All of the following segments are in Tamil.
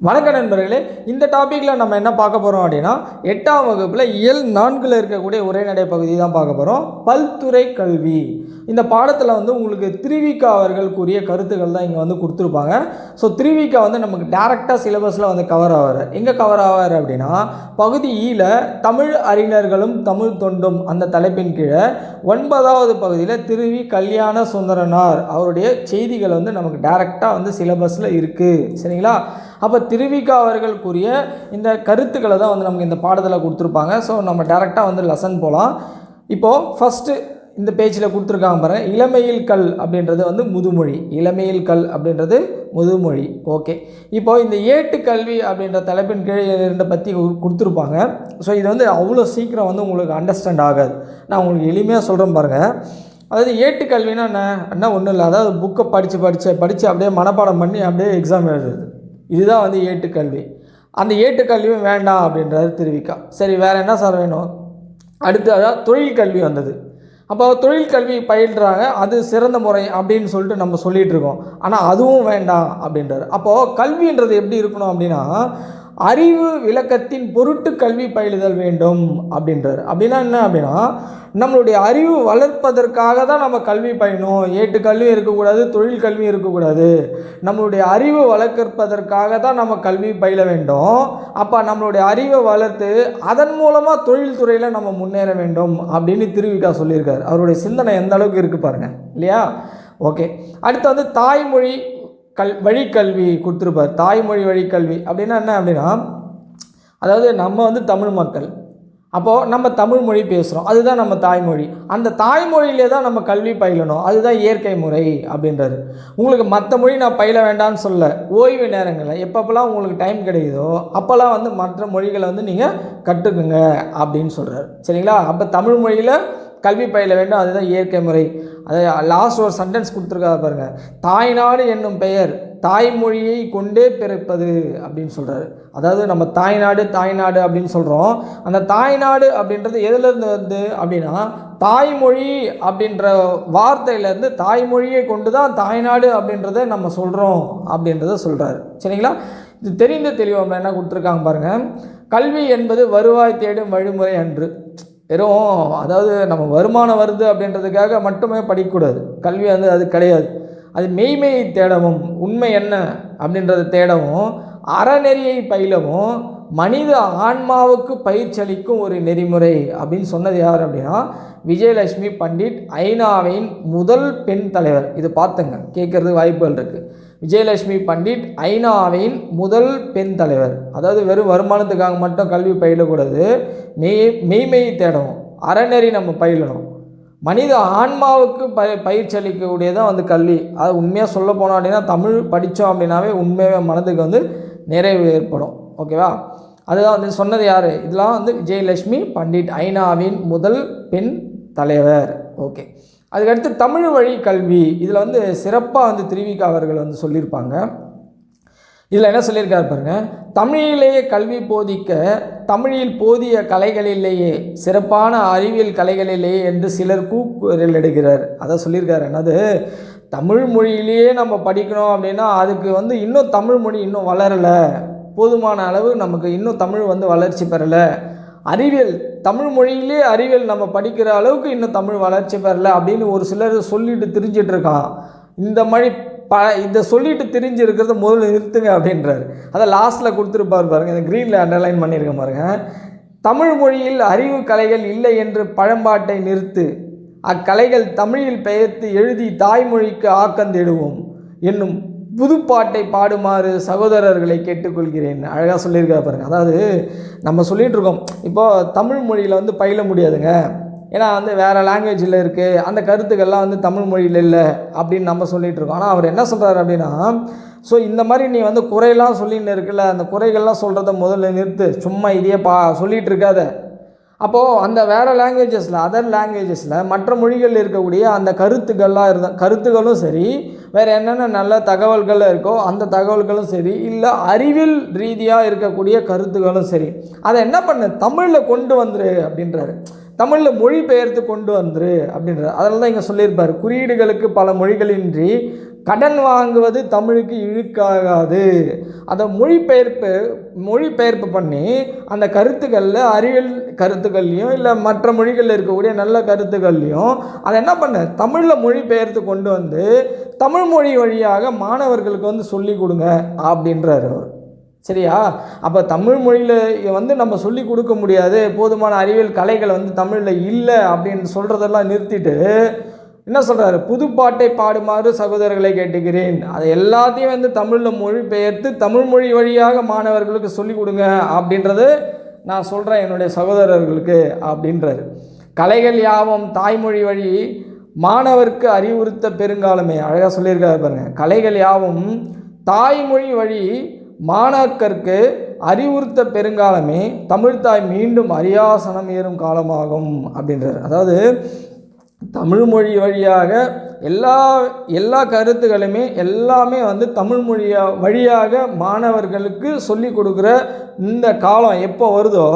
வணக்க நண்பர்களே இந்த டாப்பிக்கில் நம்ம என்ன பார்க்க போகிறோம் அப்படின்னா எட்டாம் வகுப்பில் இயல் நான்கில் இருக்கக்கூடிய உரைநடை பகுதி தான் பார்க்க போகிறோம் பல்துறை கல்வி. இந்த பாடத்தில் வந்து உங்களுக்கு திருவிக்கா அவர்கள் கூறிய கருத்துக்கள் தான் இங்கே வந்து கொடுத்துருப்பாங்க. ஸோ திருவிக்கா வந்து நமக்கு டேரெக்டாக சிலபஸில் வந்து கவர் ஆவார். எங்கே கவர் ஆவார் அப்படின்னா பகுதி e ஈல தமிழ் அறிஞர்களும் தமிழ் தொண்டும் அந்த தலைப்பின் கீழே ஒன்பதாவது பகுதியில் திருவி கல்யாண சுந்தரனார் அவருடைய செய்திகள் வந்து நமக்கு டேரெக்டாக வந்து சிலபஸில் இருக்குது சரிங்களா? அப்போ திருவிகா அவர்கள் கூறிய இந்த கருத்துக்களை தான் வந்து நமக்கு இந்த பாடத்தில் கொடுத்துருப்பாங்க. ஸோ நம்ம டேரெக்டாக வந்து லெசன் போகலாம் இப்போது ஃபஸ்ட்டு இந்த பேஜில் கொடுத்துருக்காங்க பாருங்கள் இளமையில் கல் அப்படின்றது வந்து முதுமொழி. இளமையில் கல் அப்படின்றது முதுமொழி. ஓகே இப்போது இந்த ஏட்டு கல்வி அப்படின்ற தலைப்பின் கீழே இரண்டை பற்றி கொடுத்துருப்பாங்க. ஸோ இது வந்து அவ்வளோ சீக்கிரம் வந்து உங்களுக்கு அண்டர்ஸ்டாண்ட் ஆகாது. நான் உங்களுக்கு எளிமையாக சொல்கிறேன் பாருங்கள் அதாவது ஏட்டு கல்வின்னா என்ன? என்ன ஒன்றும் இல்லை. அதாவது புக்கை படித்து படித்து படித்து அப்படியே மனப்பாடம் பண்ணி அப்படியே எக்ஸாம் எழுதுறது. இதுதான் வந்து ஏட்டுக்கல்வி. அந்த ஏட்டுக்கல்வியும் வேண்டாம் அப்படின்றது திருவிக்கா. சரி வேறு என்ன சார் வேணும்? அடுத்து தொழில் கல்வி வந்தது. அப்போ தொழில் கல்வி பயில்றாங்க அது சிறந்த முறை அப்படின்னு சொல்லிட்டு நம்ம சொல்லிகிட்டு இருக்கோம். ஆனால் அதுவும் வேண்டாம் அப்படின்றாரு. அப்போது கல்வின்றது எப்படி இருக்கணும் அப்படின்னா அறிவு விளக்கத்தின் பொருட்டு கல்வி பயிலுதல் வேண்டும் அப்படின்றார். அப்படின்னா என்ன அப்படின்னா நம்மளுடைய அறிவு வளர்ப்பதற்காக தான் நம்ம கல்வி பயிலும் ஏட்டு கல்வியும் இருக்கக்கூடாது தொழில் கல்வியும் இருக்கக்கூடாது. நம்மளுடைய அறிவு வளர்ப்பதற்காக தான் நம்ம கல்வி பயில வேண்டும். அப்போ நம்மளுடைய அறிவை வளர்த்து அதன் மூலமாக தொழில்துறையில் நம்ம முன்னேற வேண்டும் அப்படின்னு திருவிக்கா சொல்லியிருக்கார். அவருடைய சிந்தனை எந்த அளவுக்கு இருக்குது பாருங்கள் இல்லையா? ஓகே. அடுத்து வந்து தாய்மொழி கல் வழிக்கல்வி கொடுத்துருப்பார். தாய்மொழி வழிக்கல்வி. அப்படின்னா என்ன அப்படின்னா அதாவது நம்ம வந்து தமிழ் மக்கள். அப்போது நம்ம தமிழ் மொழி பேசுகிறோம் அதுதான் நம்ம தாய்மொழி. அந்த தாய்மொழியிலே தான் நம்ம கல்வி பயிலணும். அதுதான் இயற்கை முறை அப்படின்றாரு. உங்களுக்கு மற்ற மொழி நான் பயில வேண்டாம்னு சொல்ல ஓய்வு நேரங்களில் எப்பப்போலாம் உங்களுக்கு டைம் கிடைக்குதோ அப்போல்லாம் வந்து மற்ற மொழிகளை வந்து நீங்கள் கற்றுக்குங்க அப்படின்னு சொல்கிறாரு சரிங்களா? அப்போ தமிழ் மொழியில் கல்வி பயில வேண்டும் அதுதான் இயற்கை முறை. அதை லாஸ்ட் ஒரு சென்டென்ஸ் கொடுத்துருக்காரு பாருங்கள் தாய்நாடு என்னும் பெயர் தாய்மொழியை கொண்டே பிறப்பது அப்படின்னு சொல்கிறாரு அதாவது நம்ம தாய்நாடு தாய்நாடு அப்படின்னு சொல்கிறோம் அந்த தாய்நாடு அப்படின்றது எதுலேருந்து வந்து அப்படின்னா தாய்மொழி அப்படின்ற வார்த்தையிலேருந்து தாய்மொழியை கொண்டு தான் தாய்நாடு அப்படின்றத நம்ம சொல்கிறோம் அப்படின்றத சொல்கிறாரு சரிங்களா? இது தெரிந்த தெளிவாக என்ன கொடுத்துருக்காங்க பாருங்கள் கல்வி என்பது வருவாய் தேடும் வழிமுறை அன்று. வெறும் அதாவது நம்ம வருமானம் வருது அப்படின்றதுக்காக மட்டுமே படிக்கக்கூடாது. கல்வி வந்து அது கிடையாது. அது மெய்மையை தேடவும் உண்மை என்ன அப்படின்றத தேடவும் அறநெறியை பயிலவும் மனித ஆன்மாவுக்கு பயிற்சியளிக்கும் ஒரு நெறிமுறை அப்படின்னு சொன்னது யார் அப்படின்னா விஜயலட்சுமி பண்டிட் ஐநாவின் முதல் பெண் தலைவர். இது பார்த்துங்க கேட்குறதுக்கு வாய்ப்புகள் இருக்குது விஜயலட்சுமி பண்டிட் ஐநாவின் முதல் பெண் தலைவர். அதாவது வெறும் வருமானத்துக்காக மட்டும் கல்வி பயிலக்கூடாது. மெய் மெய்மை தேடணும். அறநெறி நம்ம பயிலணும். மனித ஆன்மாவுக்கு ப பயிற்சி அளிக்கக்கூடியதான் வந்து கல்வி. அது உண்மையாக சொல்ல போனோம் அப்படின்னா தமிழ் படித்தோம் அப்படின்னாவே உண்மையாகவே மனதுக்கு வந்து நிறைவு ஏற்படும். ஓகேவா? அதுதான் வந்து சொன்னது யார்? இதெல்லாம் வந்து விஜயலட்சுமி பண்டிட் ஐநாவின் முதல் பெண் தலைவர். ஓகே. அதுக்கடுத்து தமிழ் வழி கல்வி. இதில் வந்து சிறப்பாக வந்து திருவிக அவர்கள் வந்து சொல்லியிருப்பாங்க. இதில் என்ன சொல்லியிருக்காரு பாருங்கள் தமிழிலேயே கல்வி போதிக்க தமிழில் போதிய கலைகளிலேயே சிறப்பான அறிவியல் கலைகளிலேயே என்று சிலர் கூக்குரல் எடுக்கிறார் அதை சொல்லியிருக்காரு. என்னது? தமிழ் மொழியிலேயே நம்ம படிக்கணும் அப்படின்னா அதுக்கு வந்து இன்னும் தமிழ் மொழி இன்னும் வளரலை. போதுமான அளவு நமக்கு இன்னும் தமிழ் வந்து வளர்ச்சி பெறலை. அறிவியல் தமிழ் மொழியிலே அறிவியல் நம்ம படிக்கிற அளவுக்கு இன்னும் தமிழ் வளர்ச்சி பெறல அப்படின்னு ஒரு சிலர் சொல்லிட்டு திரிஞ்சிட்டு இருக்கான். இந்த மாதிரி ப இதை சொல்லிட்டு திரிஞ்சு இருக்கிறத முதல்ல நிறுத்துங்க அப்படின்றாரு. அதை லாஸ்ட்டில் கொடுத்துருப்பார் பாருங்கள் இந்த க்ரீனில் அண்டர்லைன் பண்ணியிருக்கேன் பாருங்க. தமிழ் மொழியில் அறிவு கலைகள் இல்லை என்று பழம்பாட்டை நிறுத்து. அக்கலைகள் தமிழில் பெயர்த்து எழுதி தாய்மொழிக்கு ஆக்கந்திடுவோம் என்னும் புதுப்பாட்டை பாடுமாறு சகோதரர்களை கேட்டுக்கொள்கிறேன். அழகாக சொல்லியிருக்காரு பாருங்க. அதாவது நம்ம சொல்லிகிட்ருக்கோம் இருக்கோம் இப்போ தமிழ் மொழியில் வந்து பயில முடியாதுங்க. ஏன்னா வந்து வேறு லாங்குவேஜில் இருக்குது அந்த கருத்துக்கள்லாம் வந்து தமிழ் மொழியில் இல்லை அப்படின்னு நம்ம சொல்லிகிட்டு இருக்கோம் ஆனால் அவர் என்ன சொல்கிறார் அப்படின்னா ஸோ இந்த மாதிரி நீ வந்து குறையெல்லாம் சொல்லின்னு இருக்குல்ல அந்த குறைகள்லாம் சொல்கிறத முதல்ல நிறுத்து. சும்மா இதையே பா சொல்லிகிட்டு இருக்காத. அப்போது அந்த வேறு லாங்குவேஜஸில் அதர் லாங்குவேஜஸில் மற்ற மொழிகளில் இருக்கக்கூடிய அந்த கருத்துக்கள்லாம் இருந்த கருத்துக்களும் சரி வேறு என்னென்ன நல்ல தகவல்கள் இருக்கோ அந்த தகவல்களும் சரி இல்லை அறிவியல் ரீதியாக இருக்கக்கூடிய கருத்துக்களும் சரி. அதை என்ன பண்ணு? தமிழில் கொண்டு வந்துரு அப்படின்றாரு. தமிழில் மொழிபெயர்த்து கொண்டு வந்துரு அப்படின்றார். அதனால தான் இங்கே சொல்லியிருப்பார். குறியீடுகளுக்கு பல மொழிகளின்றி கடன் வாங்குவது தமிழுக்கு இழுக்காகாது. அதை மொழிபெயர்ப்பு மொழிபெயர்ப்பு பண்ணி அந்த கருத்துக்களில் அறிவியல் கருத்துக்கள்லையும் இல்லை மற்ற மொழிகளில் இருக்கக்கூடிய நல்ல கருத்துக்கள்லையும் அதை என்ன பண்ண? தமிழில் மொழிபெயர்த்து கொண்டு வந்து தமிழ் மொழி வழியாக மாணவர்களுக்கு வந்து சொல்லி கொடுங்க அப்படின்றார் அவர். சரியா? அப்போ தமிழ் மொழியில் வந்து நம்ம சொல்லி கொடுக்க முடியாது. போதுமான அறிவியல் கலைகள் வந்து தமிழில் இல்லை அப்படின்னு சொல்கிறதெல்லாம் நிறுத்திட்டு என்ன சொல்கிறாரு புதுப்பாட்டை பாடுமாறு சகோதரர்களை கேட்டுக்கிறேன். அதை எல்லாத்தையும் வந்து தமிழில் மொழிபெயர்த்து தமிழ் மொழி வழியாக மாணவர்களுக்கு சொல்லிக் கொடுங்க அப்படின்றது நான் சொல்கிறேன் என்னுடைய சகோதரர்களுக்கு அப்படின்றது கலைகள் யாவும் தாய்மொழி வழி மாணவர்க்கு அறிவுறுத்த பெருங்காலமே. அழகாக சொல்லியிருக்காரு பாருங்கள் கலைகள் யாவும் தாய்மொழி வழி மாணாக்கருக்கு அறிவுறுத்த பெருங்காலமே தமிழ்தாய் மீண்டும் அரியாசனம் ஏறும் காலமாகும் அப்படின்றார். அதாவது தமிழ் மொழி வழியாக எல்லா எல்லா கருத்துக்களுமே எல்லாமே வந்து தமிழ் மொழியா வழியாக மாணவர்களுக்கு சொல்லி கொடுக்குற இந்த காலம் எப்போ வருதோ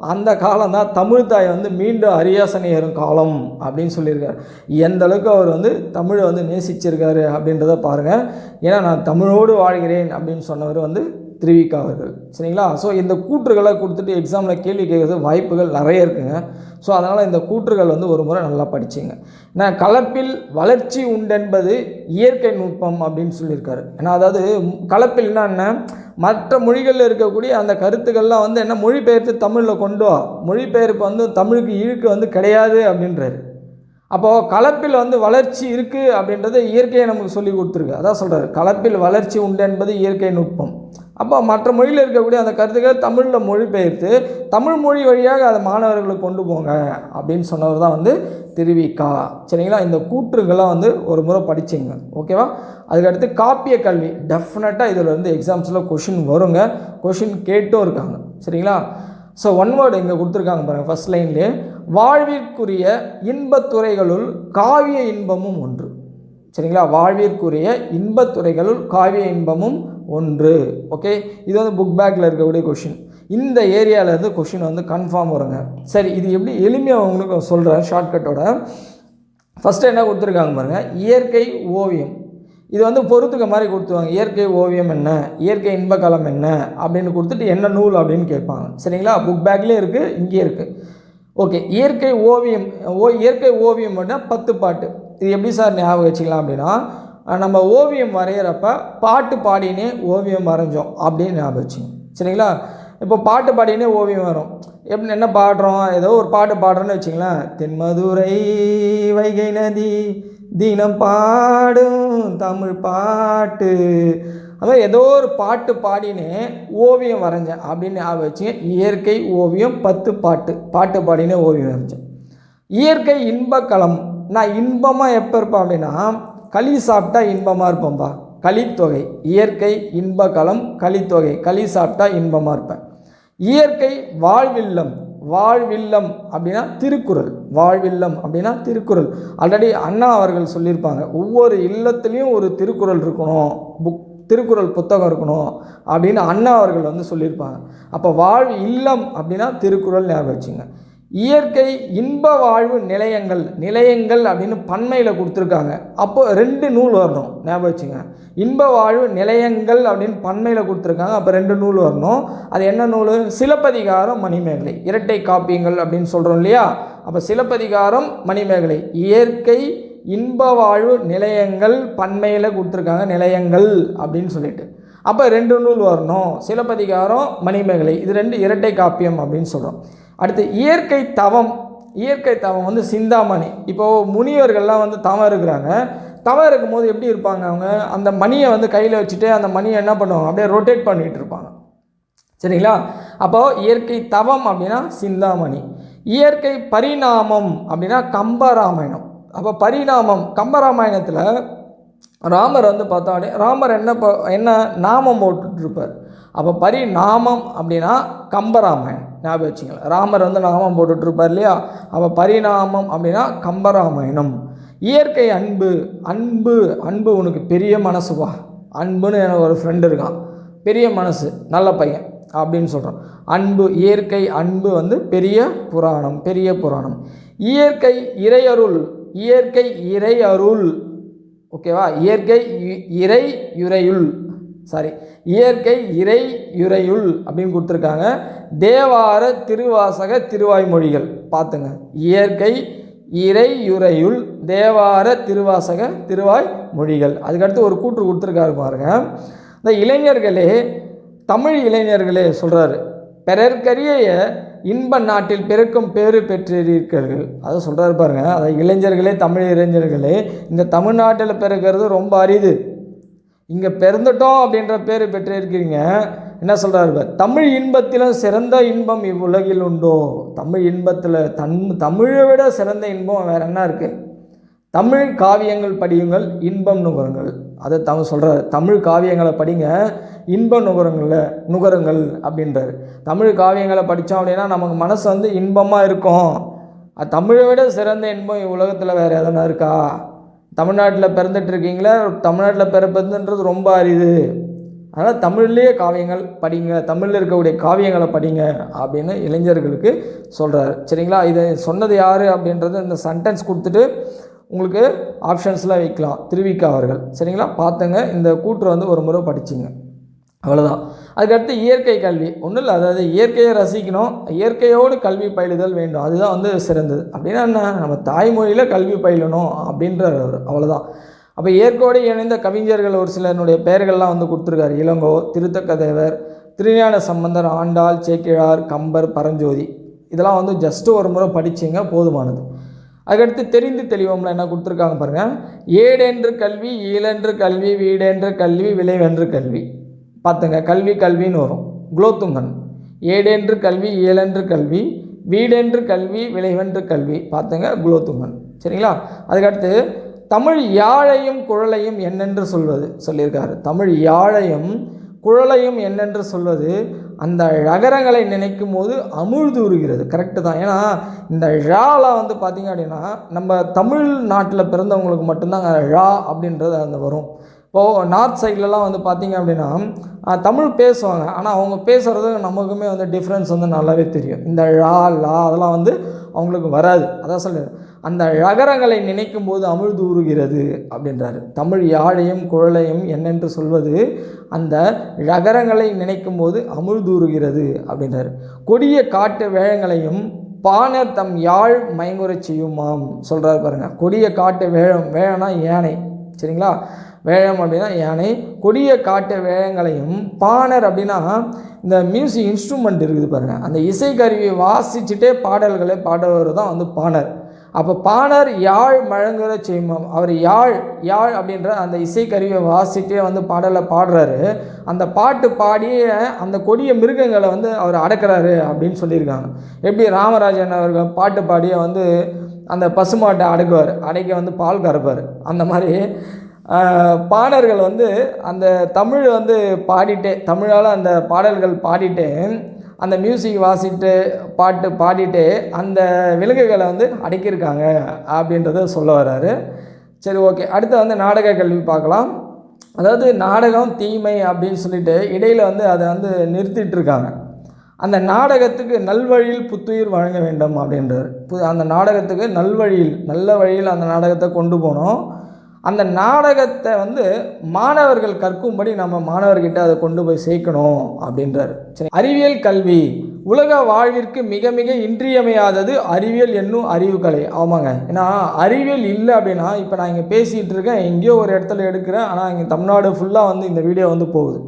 அந்த காலம் தான் தமிழ்தாய் வந்து மீண்டும் அரியாசனை ஏறும் காலம் அப்படின்னு சொல்லியிருக்காரு. எந்த அளவுக்கு அவர் வந்து தமிழை வந்து நேசிச்சிருக்காரு அப்படின்றத பாருங்கள் ஏன்னா நான் தமிழோடு வாழ்கிறேன் அப்படின்னு சொன்னவர் வந்து திருவிக்கா அவர்கள் சரிங்களா? ஸோ இந்த கூற்றுகளை கொடுத்துட்டு எக்ஸாமில் கேள்வி கேட்குறது வாய்ப்புகள் நிறைய இருக்குங்க. ஸோ அதனால் இந்த கூற்றுகள் வந்து ஒரு முறை நல்லா படிச்சிங்க. நான் கலப்பில் வளர்ச்சி உண்டென்பது இயற்கை நுட்பம் அப்படின்னு சொல்லியிருக்காரு. ஏன்னா அதாவது கலப்பில்னா என்ன மற்ற மொழிகளில் இருக்கக்கூடிய அந்த கருத்துக்கள்லாம் வந்து என்ன மொழிபெயர்த்து தமிழில் கொண்டு வா. மொழிபெயர்ப்பு வந்து தமிழுக்கு இழுக்கு வந்து கிடையாது அப்படின்றாரு. அப்போது கலப்பில் வந்து வளர்ச்சி இருக்குது அப்படின்றது இயற்கையை நமக்கு சொல்லி கொடுத்துருக்கு. அதான் சொல்கிறார் கலப்பில் வளர்ச்சி உண்டு என்பது இயற்கை நுட்பம். அப்போ மற்ற மொழியில் இருக்கக்கூடிய அந்த கருத்துக்கள் தமிழில் மொழிபெயர்த்து தமிழ் மொழி வழியாக அதை மாணவர்களுக்கு கொண்டு போங்க அப்படின்னு சொன்னவர் தான் வந்து திருவிக்கா. சரிங்களா? இந்த கூற்றுகள்லாம் வந்து ஒரு முறை படிச்சிங்க. ஓகேவா? அதுக்கடுத்து காப்பிய கல்வி. டெஃபினட்டாக இதில் வந்து எக்ஸாம்ஸில் கொஷின் வருங்க. கொஷின் கேட்டும் இருக்காங்க. சரிங்களா? ஸோ ஒன் வேர்டு இங்கே கொடுத்துருக்காங்க பாருங்கள் ஃபஸ்ட் லைன்லேயே வாழ்விற்குரிய இன்பத்துறைகளுள் காவிய இன்பமும் ஒன்று. சரிங்களா? வாழ்விற்குரிய இன்பத்துறைகளுள் காவிய இன்பமும் ஒன்று. ஓகே இது வந்து புக் பேக்கில் இருக்கக்கூடிய கொஷின் இந்த ஏரியாவிலேருந்து கொஷின் வந்து கன்ஃபார்ம் வருங்க. சரி இது எப்படி எளிமையாக உங்களுக்கு சொல்கிறேன் ஷார்ட்கட்டோட ஃபஸ்ட்டு என்ன கொடுத்துருக்காங்க பாருங்கள் இயற்கை ஓவியம். இது வந்து பொறுத்துக்க மாதிரி கொடுத்துருவாங்க. இயற்கை ஓவியம் என்ன? இயற்கை இன்பகாலம் என்ன? அப்படின்னு கொடுத்துட்டு என்ன நூல் அப்படின்னு கேட்பாங்க. சரிங்களா? புக் பேக்லேயே இருக்குது இங்கேயே இருக்குது ஓகே இயற்கை ஓவியம் ஓ இயற்கை ஓவியம் பண்ணால் பத்து பாட்டு. இது எப்படி சார் ஞாபகம் வச்சுக்கலாம் அப்படின்னா நம்ம ஓவியம் வரைகிறப்ப பாட்டு பாடினே ஓவியம் வரைஞ்சோம் அப்படின்னு ஞாபகம் வச்சுங்க. சரிங்களா? இப்போ பாட்டு பாடினே ஓவியம் வரும் எப்படி என்ன பாடுறோம்? ஏதோ ஒரு பாட்டு பாடுறோன்னு வச்சுங்களேன். தென்மதுரை வைகை நதி தினம் பாடும் தமிழ் பாட்டு அது ஏதோ ஒரு பாட்டு பாடினே ஓவியம் வரைஞ்சேன் அப்படின்னு ஞாபகம் வச்சுங்க. இயற்கை ஓவியம் பத்து பாட்டு. பாட்டு பாடினே ஓவியம் வரைஞ்சேன். இயற்கை இன்பக்களம் நான் இன்பமாக எப்போ இருப்பேன் அப்படின்னா களி சாப்பிட்டா இன்பமாக இருப்பம்பா களித்தொகை. இயற்கை இன்பகலம் களித்தொகை. களி சாப்பிட்டா இன்பமாக இருப்பேன். இயற்கை வாழ்வில்லம். வாழ்வில்லம் அப்படின்னா திருக்குறள். வாழ்வில்லம் அப்படின்னா திருக்குறள். ஆல்ரெடி அண்ணா அவர்கள் சொல்லியிருப்பாங்க ஒவ்வொரு இல்லத்துலேயும் ஒரு திருக்குறள் இருக்கணும் புக் திருக்குறள் புத்தகம் இருக்கணும் அப்படின்னு அண்ணா அவர்கள் வந்து சொல்லியிருப்பாங்க. அப்போ வாழ் இல்லம் அப்படின்னா திருக்குறள் ஞாபகம் வச்சுங்க. இயற்கை இன்ப வாழ்வு நிலையங்கள் நிலையங்கள் அப்படின்னு பன்மையில் கொடுத்துருக்காங்க. அப்போ ரெண்டு நூல் வரணும். ஞாபகம் வச்சுங்க. இன்ப வாழ்வு நிலையங்கள் அப்படின்னு பன்மையில் கொடுத்துருக்காங்க. அப்போ ரெண்டு நூல் வரணும். அது என்ன நூல்? சிலப்பதிகாரம் மணிமேகலை. இரட்டை காப்பியங்கள் அப்படின்னு சொல்கிறோம் இல்லையா? அப்போ சிலப்பதிகாரம் மணிமேகலை. இயற்கை இன்ப வாழ்வு நிலையங்கள் பன்மையில் கொடுத்துருக்காங்க. நிலையங்கள் அப்படின்னு சொல்லிட்டு. அப்போ ரெண்டு நூல் வரணும். சிலப்பதிகாரம் மணிமேகலை. இது ரெண்டு இரட்டை காப்பியம் அப்படின்னு சொல்கிறோம் அடுத்து இயற்கை தவம். இயற்கை தவம் வந்து சிந்தாமணி. இப்போது முனிவர்கள்லாம் வந்து தவம் இருக்கிறாங்க. தவம் இருக்கும்போது எப்படி இருப்பாங்க அவங்க? அந்த மணியை வந்து கையில் வச்சுட்டு அந்த மணியை என்ன பண்ணுவாங்க? அப்படியே ரொட்டேட் பண்ணிகிட்டு இருப்பாங்க. சரிங்களா? அப்போது இயற்கை தவம் அப்படின்னா சிந்தாமணி. இயற்கை பரிணாமம் அப்படின்னா கம்பராமாயணம். அப்போ பரிணாமம் கம்பராமாயணத்தில் ராமர் வந்து பார்த்தோம் ராமர் என்ன ப என்ன நாமம் போட்டுட்ருப்பார் அப்போ பரிணாமம் அப்படின்னா கம்பராமாயணம். ஞாபகம் வச்சுங்களேன் ராமர் வந்து நாமம் போட்டுட்ருப்பார் இல்லையா? அப்போ பரிணாமம் அப்படின்னா கம்பராமாயணம். இயற்கை அன்பு அன்பு அன்பு உனக்கு பெரிய மனசுவா அன்புன்னு எனக்கு ஒரு ஃப்ரெண்டு இருக்கான். பெரிய மனசு நல்ல பையன் அப்படின்னு சொல்கிறோம் அன்பு இயற்கை அன்பு வந்து பெரிய புராணம் பெரிய புராணம். இயற்கை இறையருள் இயற்கை இறை அருள் ஓகேவா? இயற்கை இ- இறை யுரையுள் சாரி இயற்கை இறை இறையுள் அப்படின்னு கொடுத்துருக்காங்க. தேவார திருவாசக திருவாய்மொழிகள் பார்த்துங்க. இயற்கை இறையுறையுள் தேவார திருவாசக திருவாய் மொழிகள். அதுக்கடுத்து ஒரு கூற்று கொடுத்துருக்காரு பாருங்க. இந்த இளைஞர்களே தமிழ் இளைஞர்களே சொல்கிறாரு பிறர்க்கரிய இன்ப நாட்டில் பிறக்கும் பேறு பெற்றிருக்கிறீர்கள். அதை சொல்கிறாரு பாருங்க. அதை இளைஞர்களே தமிழ் இளைஞர்களே இந்த தமிழ்நாட்டில் பிறக்கிறது ரொம்ப அரிது. இங்கே பிறந்துட்டோம் அப்படின்ற பேர் பெற்றிருக்கிறீங்க. என்ன சொல்கிறாரு தமிழ் இன்பத்திலும் சிறந்த இன்பம் இவ்வுலகில் உண்டோ? தமிழ் இன்பத்தில் தன் தமிழை விட சிறந்த இன்பம் வேறு என்ன இருக்குது தமிழ் காவியங்கள் படியுங்கள் இன்பம் நுகருங்கள். அதை தமிழ் சொல்கிறார் தமிழ் காவியங்களை படிங்க இன்பம் நுகருங்கள நுகருங்கள் அப்படின்றார். தமிழ் காவியங்களை படித்தோம் அப்படின்னா நமக்கு மனசு வந்து இன்பமாக இருக்கும். தமிழை விட சிறந்த இன்பம் உலகத்தில் வேறு எதனா இருக்கா? தமிழ்நாட்டில் பிறந்துட்டு இருக்கீங்களா தமிழ்நாட்டில் பிறப்பதுன்றது ரொம்ப அரிது. அதனால் தமிழ்லேயே காவியங்கள் படிங்க தமிழில் இருக்கக்கூடிய காவியங்களை படிங்க அப்படின்னு இளைஞர்களுக்கு சொல்கிறாரு சரிங்களா? இதை சொன்னது யார் அப்படின்றது இந்த சென்டென்ஸ் கொடுத்துட்டு உங்களுக்கு ஆப்ஷன்ஸ்லாம் வைக்கலாம். திருவிக்கா அவர்கள். சரிங்களா? பார்த்துங்க. இந்த கூற்று வந்து ஒரு முறை படிச்சிங்க. அவ்வளோதான் அதுக்கடுத்து இயற்கை கல்வி. ஒன்றும் இல்லை அதாவது இயற்கையை ரசிக்கணும் இயற்கையோடு கல்வி பயிலுதல் வேண்டும். அதுதான் வந்து சிறந்தது. அப்படின்னா என்ன? நம்ம தாய்மொழியில் கல்வி பயிலணும் அப்படின்ற அவ்வளோதான் அப்போ இயற்கையோடு இணைந்த கவிஞர்கள் ஒரு சிலருடைய பெயர்கள்லாம் வந்து கொடுத்துருக்காரு. இளங்கோ திருத்தக்கதேவர் திருஞான சம்பந்தர் ஆண்டாள் சேக்கிழார் கம்பர் பரஞ்சோதி. இதெல்லாம் வந்து ஜஸ்ட்டு ஒரு முறை படிச்சிங்க போதுமானது. அதுக்கடுத்து தெரிந்து தெளிவோம்ல என்ன கொடுத்துருக்காங்க பாருங்கள் ஏடென்று கல்வி ஈழென்று கல்வி வீடென்று கல்வி விளைவென்று கல்வி. பார்த்துங்க கல்வி கல்வின்னு வரும். குலோத்துங்கன். ஏடென்று கல்வி ஏழென்று கல்வி வீடென்று கல்வி விளைவென்று கல்வி. பார்த்துங்க குலோத்துங்கன். சரிங்களா? அதுக்கடுத்து தமிழ் யாழையும் குழலையும் என்னென்று சொல்வது? சொல்லியிருக்காரு. தமிழ் யாழையும் குழலையும் என்னென்று சொல்வது? அந்த ழகரங்களை நினைக்கும் போது அமிழ்தூறுகிறது கரெக்டு தான். ஏன்னா இந்த ழாலாம் வந்து பார்த்திங்க அப்படின்னா நம்ம தமிழ் நாட்டில் பிறந்தவங்களுக்கு மட்டும்தாங்க ழா அப்படின்றது அந்த வரும். இப்போது நார்த் சைட்லலாம் வந்து பார்த்திங்க அப்படின்னா தமிழ் பேசுவாங்க. ஆனால் அவங்க பேசுகிறது நமக்குமே வந்து டிஃப்ரென்ஸ் வந்து நல்லாவே தெரியும். இந்த ழா லா அதெல்லாம் வந்து அவங்களுக்கு வராது. அதான் சொல்லுது அந்த ழகரங்களை நினைக்கும் போது அமிழ்தூறுகிறது அப்படின்றாரு. தமிழ் யாழையும் குழலையும் என்னென்று சொல்வது அந்த ழகரங்களை நினைக்கும் போது அமிழ்தூறுகிறது அப்படின்றாரு. கொடிய காட்டு வேழங்களையும் பானை தம் யாழ் மயங்குறச் செய்யுமாம் சொல்கிறாரு பாருங்கள் கொடிய காட்டு வேழம் வேழனா யானை. சரிங்களா? வேழம் அப்படின்னா யானை கொடிய காட்டு வேழங்களையும் பாணர் அப்படின்னா இந்த மியூசிக் இன்ஸ்ட்ருமெண்ட் இருக்குது பாருங்கள் அந்த இசைக்கருவியை வாசிச்சுட்டே பாடல்களை பாடுறவர் தான் வந்து பாணர். அப்போ பாணர் யாழ் மழங்குற செய்மம். அவர் யாழ் யாழ் அப்படின்ற அந்த இசைக்கருவியை வாசிட்டே வந்து பாடலை பாடுறாரு. அந்த பாட்டு பாடியே அந்த கொடிய மிருகங்களை வந்து அவர் அடக்குறாரு அப்படின்னு சொல்லியிருக்காங்க. எப்படி ராமராஜன் அவர்கள் பாட்டு பாடியே வந்து அந்த பசுமாட்டை அடக்குவார். அடைக்க வந்து பால் கறப்பார். அந்த மாதிரி பாடர்கள் வந்து அந்த தமிழ் வந்து பாடிட்டே தமிழால் அந்த பாடல்கள் பாடிட்டு அந்த மியூசிக் வாசிட்டு பாட்டு பாடிட்டு அந்த விலங்குகளை வந்து அடக்கியிருக்காங்க அப்படின்றத சொல்ல வர்றாரு. சரி ஓகே அடுத்து வந்து நாடக கல்வி பார்க்கலாம். அதாவது நாடகம் தீமை அப்படின்னு சொல்லிட்டு இடையில் வந்து அதை வந்து நிறுத்திட்டு இருக்காங்க அந்த நாடகத்துக்கு நல்வழியில் புத்துயிர் வழங்க வேண்டும் அப்படின்றார். அந்த நாடகத்துக்கு நல்வழியில் நல்ல வழியில் அந்த நாடகத்தை கொண்டு போனோம். அந்த நாடகத்தை வந்து மாணவர்கள் கற்கும்படி நம்ம மாணவர்கிட்ட அதை கொண்டு போய் சேர்க்கணும் அப்படின்றாரு. சரி அறிவியல் கல்வி உலக வாழ்விற்கு மிக மிக இன்றியமையாதது அறிவியல் என்னும் அறிவுக்கலை. ஆமாங்க. ஏன்னா அறிவியல் இல்லை அப்படின்னா இப்போ நான் இங்கே பேசிகிட்டு இருக்கேன் எங்கேயோ ஒரு இடத்துல எடுக்கிறேன் ஆனால் இங்கே தமிழ்நாடு ஃபுல்லாக வந்து இந்த வீடியோ வந்து போகுது.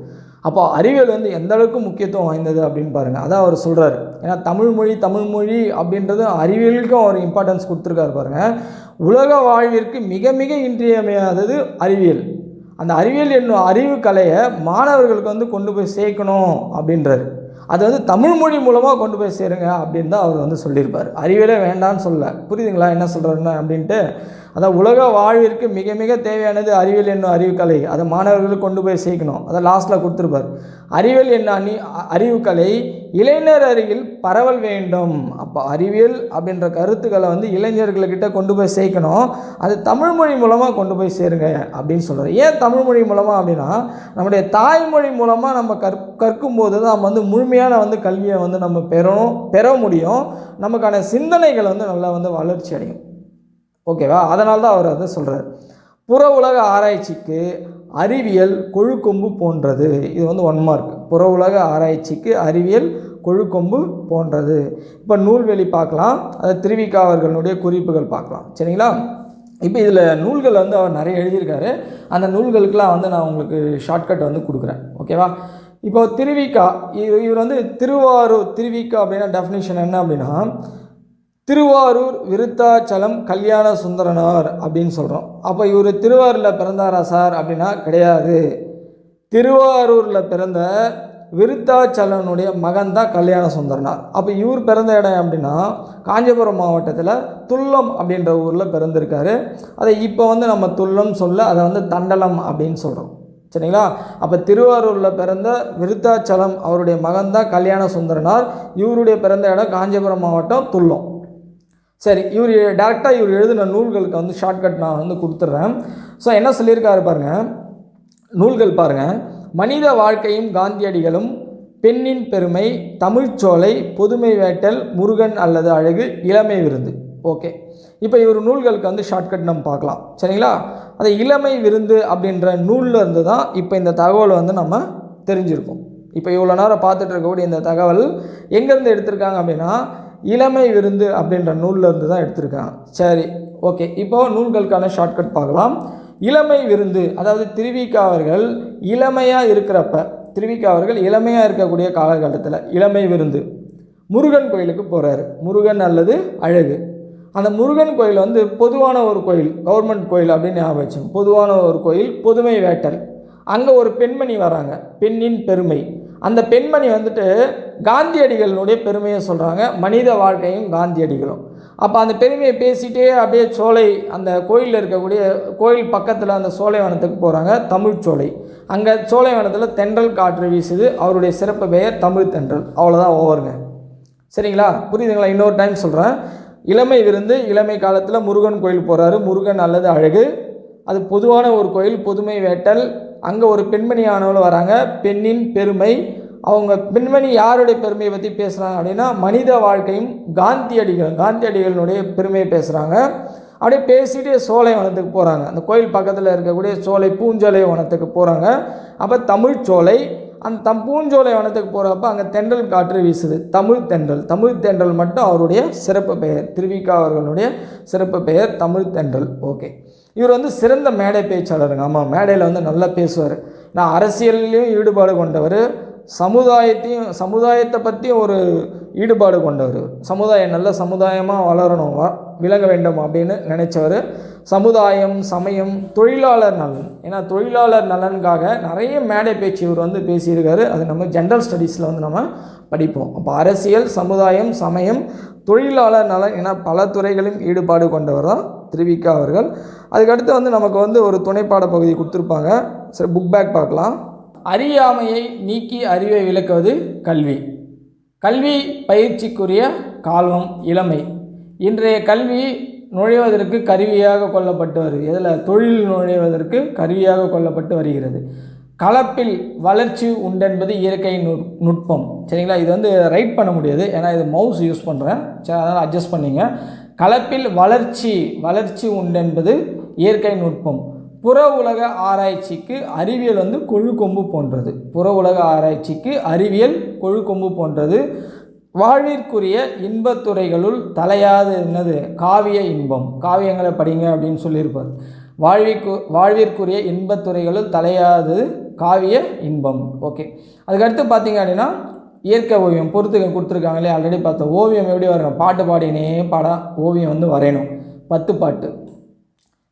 அப்போ அறிவியல் வந்து எந்த அளவுக்கு முக்கியத்துவம் வாய்ந்தது அப்படின்னு பாருங்கள் அதான் அவர் சொல்கிறாரு ஏன்னா தமிழ் மொழி தமிழ் மொழி அப்படின்றது அறிவியலுக்கும் அவர் இம்பார்ட்டன்ஸ் கொடுத்துருக்காரு பாருங்கள் உலக வாழ்விற்கு மிக மிக இன்றியமையாதது அறிவியல். அந்த அறிவியல் என்னும் அறிவு கலையை மாணவர்களுக்கு வந்து கொண்டு போய் சேர்க்கணும் அப்படின்றாரு. அது வந்து தமிழ் மொழி மூலமாக கொண்டு போய் சேருங்க அப்படின்னு தான் அவர் வந்து சொல்லியிருப்பார். அறிவியலே வேண்டான்னு சொல்ல புரியுதுங்களா? என்ன சொல்கிறாருன்னு அப்படின்ட்டு அதான் உலக வாழ்விற்கு மிக மிக தேவையானது அறிவியல் என்னும் அறிவுக்கலை. அதை மாணவர்களுக்கு கொண்டு போய் சேர்க்கணும். அதை லாஸ்ட்டில் கொடுத்துருப்பார். அறிவியல் என்ன அணி அ- அறிவுக்கலை இளைஞர் அருகில் பரவல் வேண்டும். அப்போ அறிவியல் அப்படின்ற கருத்துக்களை வந்து இளைஞர்கள்கிட்ட கொண்டு போய் சேர்க்கணும். அது தமிழ் மொழி மூலமாக கொண்டு போய் சேருங்க அப்படின்னு சொல்கிறார் ஏன் தமிழ் மொழி மூலமாக அப்படின்னா நம்முடைய தாய்மொழி மூலமாக நம்ம கற் கற்கும்போது தான் நம்ம வந்து முழுமையான வந்து கல்வியை வந்து நம்ம பெறணும் பெற முடியும். நமக்கான சிந்தனைகள் வந்து நல்லா வந்து வளர்ச்சி அடையும். ஓகேவா? அதனால் தான் அவர் அதை சொல்கிறார் புற உலக ஆராய்ச்சிக்கு அறிவியல் கொழுக்கொம்பு போன்றது. இது வந்து ஒன் மார்க் புற உலக ஆராய்ச்சிக்கு அறிவியல் கொழுக்கொம்பு போன்றது. இப்போ நூல்வெளி பார்க்கலாம். அது திருவிக்கா அவர்களுடைய குறிப்புகள் பார்க்கலாம். சரிங்களா? இப்போ இதில் நூல்கள் வந்து அவர் நிறைய எழுதியிருக்காரு. அந்த நூல்களுக்கெலாம் வந்து நான் உங்களுக்கு ஷார்ட்கட் வந்து கொடுக்குறேன். ஓகேவா? இப்போ திருவிக்கா இவர் இவர் வந்து திருவாரூர் திருவிக்கா அப்படின்னா டெஃபினேஷன் என்ன அப்படின்னா திருவாரூர் விருத்தாச்சலம் கல்யாண சுந்தரனார் அப்படின்னு சொல்கிறோம் அப்போ இவர் திருவாரூரில் பிறந்தாரா சார் அப்படின்னா கிடையாது. திருவாரூரில் பிறந்த விருத்தாச்சலனுடைய மகன் தான் கல்யாண சுந்தரனார் அப்போ இவர் பிறந்த இடம் அப்படின்னா காஞ்சிபுரம் மாவட்டத்தில் துல்லம் அப்படின்ற ஊரில் பிறந்திருக்காரு. அதை இப்போ வந்து நம்ம துல்லம் சொல்ல அதை வந்து தண்டலம் அப்படின்னு சொல்கிறோம் சரிங்களா? அப்போ திருவாரூரில் பிறந்த விருத்தாச்சலம் அவருடைய மகன் தான் கல்யாண சுந்தரனார் இவருடைய பிறந்த இடம் காஞ்சிபுரம் மாவட்டம் துல்லம் சரி இவர் டேரெக்டாக இவர் எழுதின நூல்களுக்கு வந்து ஷார்ட்கட் நான் வந்து கொடுத்துட்றேன். ஸோ என்ன சொல்லியிருக்காரு பாருங்கள் நூல்கள் பாருங்கள் மனித வாழ்க்கையும் காந்தியடிகளும் பெண்ணின் பெருமை தமிழ்ச்சோலை புதுமை வேட்டல் முருகன் அல்லது அழகு இளமை விருந்து. ஓகே இப்போ இவர் நூல்களுக்கு வந்து ஷார்ட்கட் நம்ம பார்க்கலாம். சரிங்களா? அந்த இளமை விருந்து அப்படின்ற நூலில் இருந்து தான் இப்போ இந்த தகவலை வந்து நம்ம தெரிஞ்சிருக்கோம். இப்போ இவ்வளோ நேரம் பார்த்துட்டு இருக்கக்கூடிய இந்த தகவல் எங்கேருந்து எடுத்திருக்காங்க அப்படின்னா இளமை விருந்து அப்படின்ற நூலில் இருந்து தான் எடுத்திருக்காங்க. சரி ஓகே இப்போது நூல்களுக்கான ஷார்ட்கட் பார்க்கலாம். இளமை விருந்து அதாவது திருவிக்கா அவர்கள் இளமையாக இருக்கிறப்ப திருவிக்கா அவர்கள் இளமையாக இருக்கக்கூடிய காலகட்டத்தில் இளமை விருந்து. முருகன் கோயிலுக்கு போகிறாரு முருகன் அல்லது அழகு. அந்த முருகன் கோயில் வந்து பொதுவான ஒரு கோயில் கவர்மெண்ட் கோயில் அப்படின்னு ஞாபகம் வச்சோம் பொதுவான ஒரு கோயில் பொதுமை வேட்டல். அங்கே ஒரு பெண்மணி வராங்க. பெண்ணின் பெருமை. அந்த பெண்மணி வந்துட்டு காந்தியடிகளினுடைய பெருமையை சொல்கிறாங்க மனித வாழ்க்கையும் காந்தியடிகளும். அப்போ அந்த பெருமையை பேசிகிட்டே அப்படியே சோலை அந்த கோயிலில் இருக்கக்கூடிய கோயில் பக்கத்தில் அந்த சோலைவனத்துக்கு போகிறாங்க தமிழ் சோலை. அங்கே சோலைவனத்தில் தென்றல் காற்று வீசுது. அவருடைய சிறப்பு பெயர் தமிழ் தென்றல். அவ்வளோதான் ஓவருங்க. சரிங்களா? புரியுதுங்களா? இன்னொரு டைம் சொல்கிறேன் இளமை விருந்து இளமை காலத்தில் முருகன் கோயில் போகிறாரு முருகன் அல்லது அழகு. அது பொதுவான ஒரு கோயில். புதுமை வேட்டல் அங்கே ஒரு பெண்மணியானவள் வராங்க. பெண்ணின் பெருமை. அவங்க பெண்மணி யாருடைய பெருமையை பற்றி பேசுகிறாங்க அப்படின்னா மனித வாழ்க்கையும் காந்தியடிகள் காந்தியடிகளினுடைய பெருமையை பேசுகிறாங்க அப்படியே பேசிட்டு சோலை வனத்துக்கு போகிறாங்க அந்த கோயில் பக்கத்தில் இருக்கக்கூடிய சோலை பூஞ்சோலை வனத்துக்கு போகிறாங்க அப்போ தமிழ் சோலை அந்த தம் பூஞ்சோலை வனத்துக்கு போகிறப்ப அங்கே தென்றல் காற்று வீசுது. தமிழ் தென்றல். தமிழ் தென்றல் மட்டும் அவருடைய சிறப்பு பெயர். திருவிக்கா அவர்களுடைய சிறப்பு பெயர் தமிழ் தென்றல். ஓகே. இவர் வந்து சிறந்த மேடை பேச்சாளருங்க. ஆமாம் மேடையில் வந்து நல்லா பேசுவார். நான் அரசியல்லையும் ஈடுபாடு கொண்டவர். சமுதாயத்தையும் சமுதாயத்தை பற்றியும் ஒரு ஈடுபாடு கொண்டவர். சமுதாயம் நல்ல சமுதாயமாக வளரணும். விலக வேண்டும் அப்படின்னு நினைச்சவர். சமுதாயம் சமயம் தொழிலாளர் நலன். ஏன்னா தொழிலாளர் நலனுக்காக நிறைய மேடை பேச்சு இவர் வந்து பேசியிருக்காரு. அது நம்ம ஜென்ரல் ஸ்டடீஸில் வந்து நம்ம படிப்போம். அப்போ அரசியல் சமுதாயம் சமயம் தொழிலாளர் நலன் என பல துறைகளிலும் ஈடுபாடு கொண்டவர் தான் திருவிக்கா அவர்கள். அதுக்கடுத்து வந்து நமக்கு வந்து ஒரு துணைப்பாட பகுதி கொடுத்துருப்பாங்க. சரி புக் பேக் பார்க்கலாம். அறியாமையை நீக்கி அறிவை விளக்குவது கல்வி. கல்வி பயிற்சிக்குரிய காலம் இளமை. இன்றைய கல்வி நுழைவதற்கு கருவியாக கொள்ளப்பட்டு வருது இதில் தொழில் நுழைவதற்கு கருவியாக கொள்ளப்பட்டு வருகிறது. கலப்பில் வளர்ச்சி உண்டென்பது இயற்கை நுட் நுட்பம். சரிங்களா? இது வந்து ரைட் பண்ண முடியாது. ஏன்னா இது மவுஸ் யூஸ் பண்ணுறேன் சரி அதனால் அட்ஜஸ்ட் பண்ணிங்க. கலப்பில் வளர்ச்சி வளர்ச்சி உண்டென்பது இயற்கை நுட்பம். புற உலக ஆராய்ச்சிக்கு அறிவியல் வந்து கொழுக்கொம்பு போன்றது. புற உலக ஆராய்ச்சிக்கு அறிவியல் கொழுக்கொம்பு போன்றது. வாழ்விற்குரிய இன்பத்துறைகளுள் தலையாது என்னது? காவிய இன்பம். காவியங்களை படிங்க அப்படின்னு சொல்லியிருப்பார். வாழ்விற்கு வாழ்விற்குரிய இன்பத்துறைகளுள் தலையாது காவிய இன்பம். ஓகே. அதுக்கடுத்து பார்த்தீங்க அப்படின்னா இயற்கை ஓவியம் பொறுத்துக்க கொடுத்துருக்காங்களே ஆல்ரெடி பார்த்தோம் ஓவியம் எப்படி வரணும்? பாட்டு பாடினே பாடா ஓவியம் வந்து வரையணும். பத்து பாட்டு.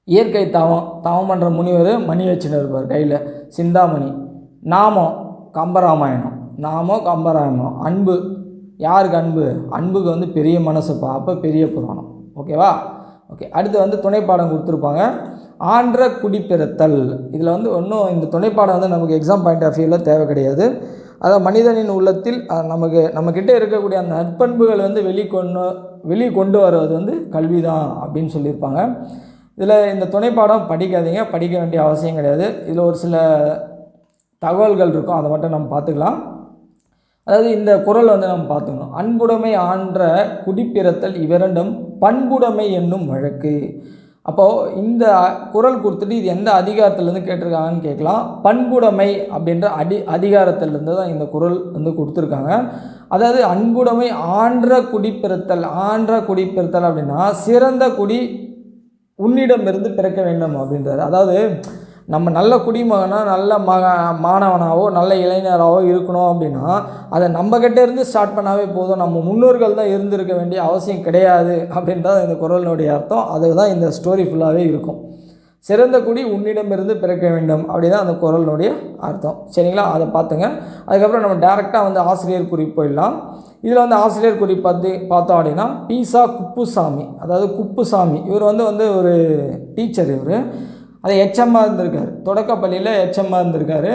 இயற்கை தவம் தவம் பண்ணுற முனிவர் மணி வச்சுன்னு இருப்பார் கையில். சிந்தாமணி. நாமம் கம்பராமாயணம். நாமம் கம்பராமாயணம். அன்பு. யாருக்கு அன்பு? அன்புக்கு வந்து பெரிய மனசுப்பா. அப்போ பெரிய புராணம். ஓகேவா? ஓகே அடுத்து வந்து துணைப்பாடம் கொடுத்துருப்பாங்க. ஆன்ற குடிப்பிறத்தல். இதில் வந்து ஒன்றும் இந்த துணைப்பாடம் வந்து நமக்கு எக்ஸாம் பாயிண்ட் ஆஃப் வியூவில் தேவை கிடையாது. அதாவது மனிதனின் உள்ளத்தில் நமக்கு நம்மக்கிட்ட இருக்கக்கூடிய அந்த நற்பண்புகள் வந்து வெளிக்கொண்டு வெளி கொண்டு வருவது வந்து கல்வி தான் அப்படின்னு சொல்லியிருப்பாங்க. இதில் இந்த துணைப்பாடம் படிக்காதீங்க. படிக்க வேண்டிய அவசியம் கிடையாது. இதில் ஒரு சில தகவல்கள் இருக்கும். அதை மட்டும் நம்ம பார்த்துக்கலாம். அதாவது இந்த குரல் வந்து நம்ம பார்த்துக்கணும். அன்புடைமை ஆன்ற குடிப்பிறத்தல் இவ்விரண்டும் பண்புடைமை என்னும் வழக்கு. அப்போது இந்த குரல் கொடுத்துட்டு இது எந்த அதிகாரத்திலேருந்து கேட்டிருக்காங்கன்னு கேட்கலாம். பண்புடைமை அப்படின்ற அடி அதிகாரத்திலேருந்து தான் இந்த குரல் வந்து கொடுத்துருக்காங்க. அதாவது அன்புடைமை ஆன்ற குடிப்பிறத்தல் ஆன்ற குடிப்பிறத்தல் அப்படின்னா சிறந்த குடி உன்னிடமிருந்து பிறக்க வேண்டும் அப்படின்றாரு. அதாவது நம்ம நல்ல குடிமகனாக நல்ல மக மாணவனாகவோ நல்ல இளைஞராகவோ இருக்கணும் அப்படின்னா அதை நம்ம இருந்து ஸ்டார்ட் பண்ணாவே போதும். நம்ம முன்னோர்கள் தான் இருந்திருக்க வேண்டிய அவசியம் கிடையாது அப்படின்றது இந்த குரலினுடைய அர்த்தம். அதுதான் இந்த ஸ்டோரி ஃபுல்லாகவே இருக்கும். சிறந்த குடி உன்னிடமிருந்து பிறக்க வேண்டும் அப்படிதான் அந்த குரலினுடைய அர்த்தம். சரிங்களா? அதை பார்த்துங்க. அதுக்கப்புறம் நம்ம டேரெக்டாக வந்து ஆசிரியர் குறிப்பு போயிடலாம். இதில் வந்து ஆசிரியர் குறிப்பு பார்த்து பார்த்தோம் அப்படின்னா பீசா குப்புசாமி. அதாவது குப்புசாமி. இவர் வந்து வந்து ஒரு டீச்சர் இவர். அது எச்எம்மாக இருந்திருக்காரு. தொடக்கப்பள்ளியில் எச்எம்மாக இருந்திருக்காரு.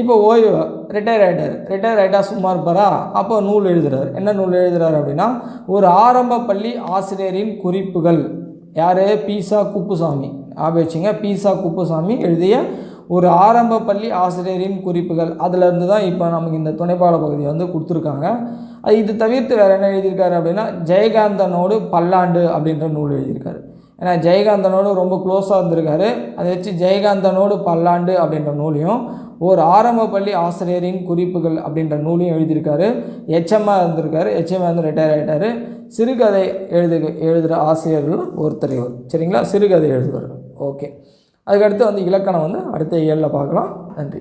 இப்போ ஓய்வு ரிட்டையர் ஆகிட்டார் ரிட்டையர் ஆகிட்டா சும்மா இருப்பாரா அப்போ நூல் எழுதுகிறார் என்ன நூல் எழுதுகிறார் அப்படின்னா ஒரு ஆரம்ப பள்ளி ஆசிரியரின் குறிப்புகள். யார்? பீசா குப்புசாமி. ஆக வச்சுங்க பீசா குப்புசாமி எழுதிய ஒரு ஆரம்ப பள்ளி ஆசிரியரின் குறிப்புகள். அதிலிருந்து தான் இப்போ நமக்கு இந்த துணைப்பாட பகுதி வந்து கொடுத்துருக்காங்க. அது இது தவிர்த்து வேறு என்ன எழுதியிருக்காரு அப்படின்னா ஜெயகாந்தனோடு பல்லாண்டு அப்படின்ற நூல் எழுதியிருக்காரு. ஏன்னா ஜெயகாந்தனோடு ரொம்ப க்ளோஸாக இருந்திருக்காரு. அதை வச்சு ஜெயகாந்தனோடு பல்லாண்டு அப்படின்ற நூலையும் ஒரு ஆரம்ப பள்ளி ஆசிரியரின் குறிப்புகள் அப்படின்ற நூலையும் எழுதியிருக்காரு. எச்எம்மாக இருந்திருக்காரு. எச்எம்மாக வந்து ரிட்டையர் ஆகிட்டாரு சிறுகதை எழுது எழுதுகிற ஆசிரியர்கள் ஒருத்தர் இவர். சரிங்களா? சிறுகதை எழுதுவார் ஓகே அதுக்கடுத்து வந்து இலக்கணம் வந்து அடுத்த ஏழில் பார்க்கலாம். நன்றி.